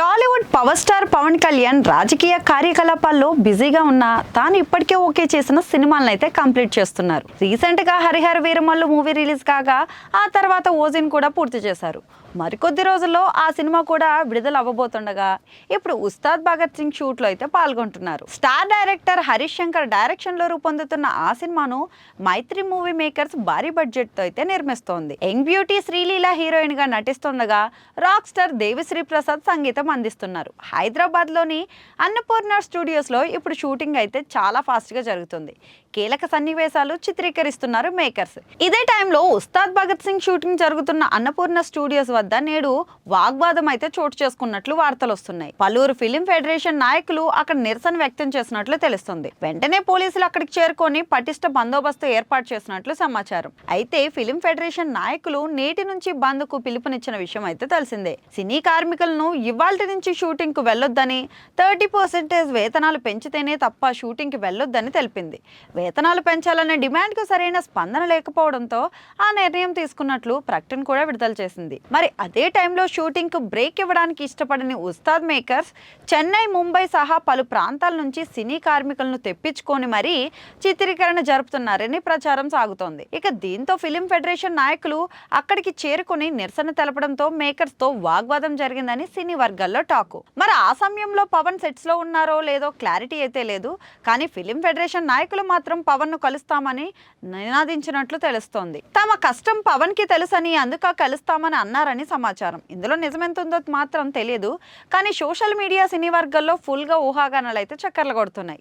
Tollywood power star Pawan Kalyan రాజకీయ కార్యకలాపాల్లో బిజీగా ఉన్న తాను ఇప్పటికే ఓకే చేసిన సినిమాలను అయితే కంప్లీట్ చేస్తున్నారు. రీసెంట్గా హరిహర వీరమల్లు మూవీ రిలీజ్ కాగా ఆ తర్వాత ఓజిన్ కూడా పూర్తి చేశారు. మరికొద్ది రోజుల్లో ఆ సినిమా కూడా విడుదల అవ్వబోతుండగా ఇప్పుడు ఉస్తాద్ భగత్ సింగ్ షూట్లో అయితే పాల్గొంటున్నారు. స్టార్ డైరెక్టర్ హరీష్ శంకర్ డైరెక్షన్లో రూపొందుతున్న ఆ సినిమాను మైత్రి మూవీ మేకర్స్ భారీ బడ్జెట్తో అయితే నిర్మిస్తోంది. యంగ్ బ్యూటీ శ్రీలీల హీరోయిన్గా నటిస్తుండగా రాక్ స్టార్ దేవిశ్రీ ప్రసాద్ సంగీతం అందిస్తున్నారు. హైదరాబాద్లోని అన్నపూర్ణ స్టూడియోస్లో ఇప్పుడు షూటింగ్ అయితే చాలా ఫాస్ట్గా జరుగుతుంది. కీలక సన్నివేశాలు చిత్రీకరిస్తున్నారు మేకర్స్. ఇదే టైంలో ఉస్తాద్ భగత్ సింగ్ షూటింగ్ జరుగుతున్న అన్నపూర్ణ స్టూడియోస్ వద్ద నేడు వాగ్వాదం అయితే చోటు చేసుకున్నట్లు వార్తలు వస్తున్నాయి. పలువురు ఫిలిం ఫెడరేషన్ నాయకులు అక్కడ నిరసన వ్యక్తం చేసినట్లు తెలుస్తుంది. వెంటనే పోలీసులు అక్కడికి చేరుకొని పటిష్ట బందోబస్తు ఏర్పాటు చేసినట్లు సమాచారం. అయితే ఫిలిం ఫెడరేషన్ నాయకులు నేటి నుంచి బంద్కు పిలుపునిచ్చిన విషయం అయితే తెలిసిందే. సినీ కార్మికులను ఇవాల్టి నుంచి షూటింగ్కు వెళ్ళొద్దని థర్టీ పర్సెంటేజ్ వేతనాలు పెంచితేనే తప్ప షూటింగ్కి వెళ్ళొద్దని తెలిపింది. వేతనాలు పెంచాలనే డిమాండ్కు సరైన స్పందన లేకపోవడంతో ఆ నిర్ణయం తీసుకున్నట్లు ప్రకటన కూడా విడుదల చేసింది. మరి అదే టైంలో షూటింగ్కు బ్రేక్ ఇవ్వడానికి ఇష్టపడని ఉస్తాద్ మేకర్స్ చెన్నై ముంబై సహా పలు ప్రాంతాల నుంచి సినీ కార్మికులను తెప్పించుకొని మరీ చిత్రీకరణ జరుపుతున్నారని ప్రచారం సాగుతోంది. ఇక దీంతో ఫిలిం ఫెడరేషన్ నాయకులు అక్కడికి చేరుకుని నిరసన తెలపడంతో మేకర్స్తో వాగ్వాదం జరిగిందని సినీ వర్గాల్లో టాకు. మరి ఆ సమయంలో పవన్ సెట్స్లో ఉన్నారో లేదో క్లారిటీ అయితే లేదు. కానీ ఫిలిం ఫెడరేషన్ నాయకులు మాత్రం పవన్ను కలుస్తామని నినాదించినట్లు తెలుస్తోంది. తమ కష్టం పవన్కి తెలుసని అందుక కలుస్తామని అన్నారని సమాచారం. ఇందులో నిజమెంతుందో మాత్రం తెలియదు. కానీ సోషల్ మీడియా సినీ వర్గాల్లో ఫుల్గా ఊహాగానాలు అయితే చక్కర్లు కొడుతున్నాయి.